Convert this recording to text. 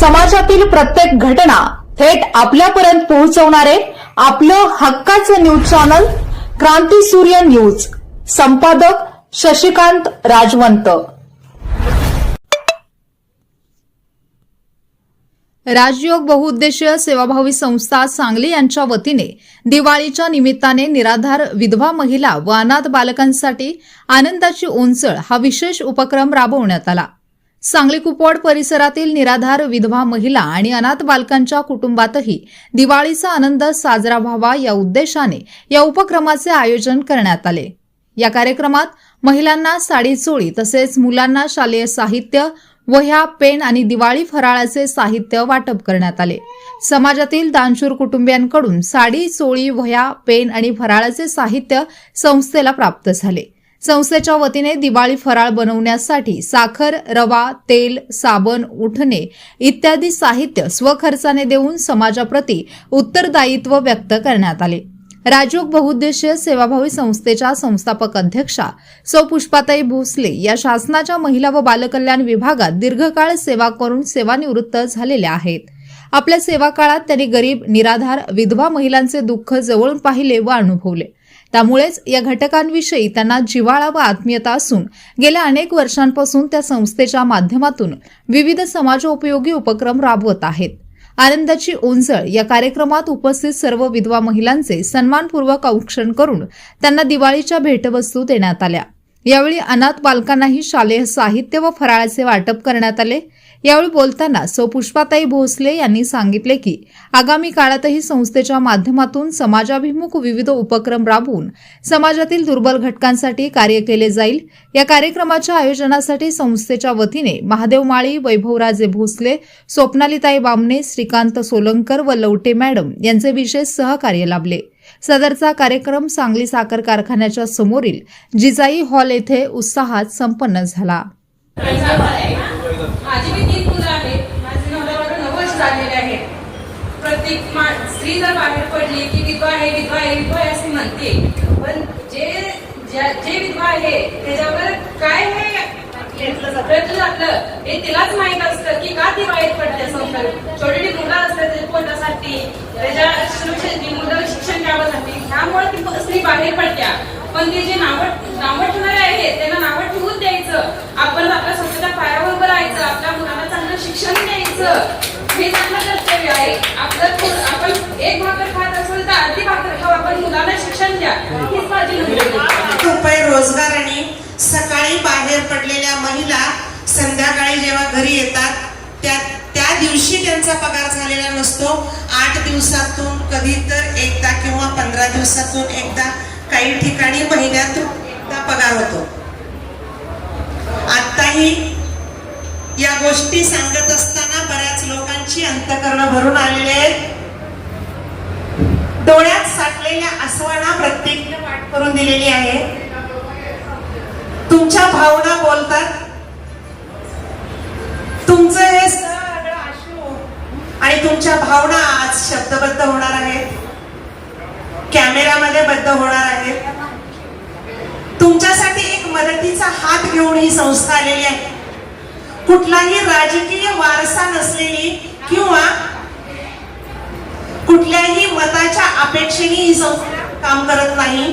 समाजातील प्रत्येक घटना थेट आपल्यापर्यंत पोहोचवणारे आपलं हक्काचं न्यूज चॅनल क्रांती सूर्य न्यूज. संपादक शशिकांत राजवंत. राजयोग बहुउद्देशीय सेवाभावी संस्था सांगली यांच्या वतीने दिवाळीच्या निमित्ताने निराधार विधवा महिला व अनाथ बालकांसाठी आनंदाची ओंचळ हा विशेष उपक्रम राबवण्यात आला. सांगली कुपवाड परिसरातील निराधार विधवा महिला आणि अनाथ बालकांच्या कुटुंबातही दिवाळीचा आनंद साजरा व्हावा या उद्देशाने या उपक्रमाचे आयोजन करण्यात आले. या कार्यक्रमात महिलांना साडी चोळी तसेच मुलांना शालेय साहित्य वह्या पेन आणि दिवाळी फराळाचे साहित्य वाटप करण्यात आले. समाजातील दानशूर कुटुंबियांकडून साडी चोळी वह्या पेन आणि फराळाचे साहित्य संस्थेला प्राप्त झाले. संस्थेच्या वतीने दिवाळी फराळ बनवण्यासाठी साखर रवा तेल साबण उठणे इत्यादी साहित्य स्वखर्चाने देऊन समाजाप्रती उत्तरदायित्व व्यक्त करण्यात आले. राजयोग बहुउद्देशीय सेवाभावी संस्थेच्या संस्थापक अध्यक्षा सौ. पुष्पाताई भोसले या शासनाच्या महिला व बालकल्याण विभागात दीर्घकाळ सेवा करून सेवानिवृत्त झालेल्या आहेत. आपल्या सेवा काळात त्यांनी गरीब निराधार विधवा महिलांचे दुःख जवळून पाहिले व अनुभवले. त्यामुळेच या घटकांविषयी त्यांना जिव्हाळा व आत्मीयता असून गेल्या अनेक वर्षांपासून त्या संस्थेच्या माध्यमातून विविध समाजोपयोगी उपक्रम राबवत आहेत. आनंदाची ओंजळ या कार्यक्रमात उपस्थित सर्व विधवा महिलांचे सन्मानपूर्वक औक्षण करून त्यांना दिवाळीच्या भेटवस्तू देण्यात आल्या. यावेळी अनाथ बालकांनाही शालेय साहित्य व फराळाचे वाटप करण्यात आले. यावेळी बोलताना सौ. पुष्पाताई भोसले यांनी सांगितले की आगामी काळातही संस्थेच्या माध्यमातून समाजाभिमुख विविध उपक्रम राबवून समाजातील दुर्बल घटकांसाठी कार्य केले जाईल. या कार्यक्रमाच्या आयोजनासाठी संस्थेच्या वतीने महादेव माळी वैभवराजे भोसले स्वप्नालीताई बामणे श्रीकांत सोलंकर व लवटे मॅडम यांचे विशेष सहकार्य लाभले. सदरचा कार्यक्रम सांगली साखर कारखान्याच्या समोरील जिजाई हॉल येथे उत्साहात संपन्न झाला. प्रत्येक स्त्री जर बाहेर पडली की विधवा आहे विधवा आहे विधवा आहे असे म्हणते. पण जे जे विधवा आहे त्याच्यावर काय हे प्रयत्न जातलं हे तिलाच माहीत असतं की का ती बाहेर पडते संसार छोटी मुलं असतात पोटासाठी त्याच्या सुरक्षेसाठी मुलं शिक्षण घ्यावासाठी त्यामुळे ती बाहेर पडत्या. पण ते जे नावट नावं ठेवणारे आहेत त्यांना नावं ठेवून द्यायचं. आपण आपल्या स्वतःच्या पायावर उभं राहायचं आपल्या मुलांना चांगलं शिक्षण द्यायचं. हे चांगलं कर्तव्य आहे. आपलं आपण एक भाकर खात असेल तर अर्धी भाकर खाऊ आपण मुलांना शिक्षण द्या. हीच माझी नम्र रुपये रोजगार आणि सकाळी बाहेर पडलेल्या महिला संध्याकाळी जेव्हा घरी येतात त्या त्या दिवशी त्यांचा पगार झालेला नसतो. आठ दिवसातून कधी तर एकदा किंवा पंधरा दिवसातून एकदा काही ठिकाणी महिन्यातून एकदा पगार होतो. आत्ताही या गोष्टी सांगत असताना बऱ्याच लोकांची अंतकरण भरून आलेले आहेत. डोळ्यात साठलेल्या आसवाना प्रत्येक वाट करून दिलेली आहे. तुमच्या भावना बोलतात. तुमचं हे आणि तुमच्या भावना आज शब्दबद्ध होणार आहेत? कॅमेरामध्ये बद्ध होणार आहेत? तुमच्यासाठी एक मदतीचा हात घेऊन ही संस्था आलेली आहे. कुठलाही राजकीय वारसा नसलेली किंवा कुठल्याही मताच्या अपेक्षेने ही संस्था काम करत नाही.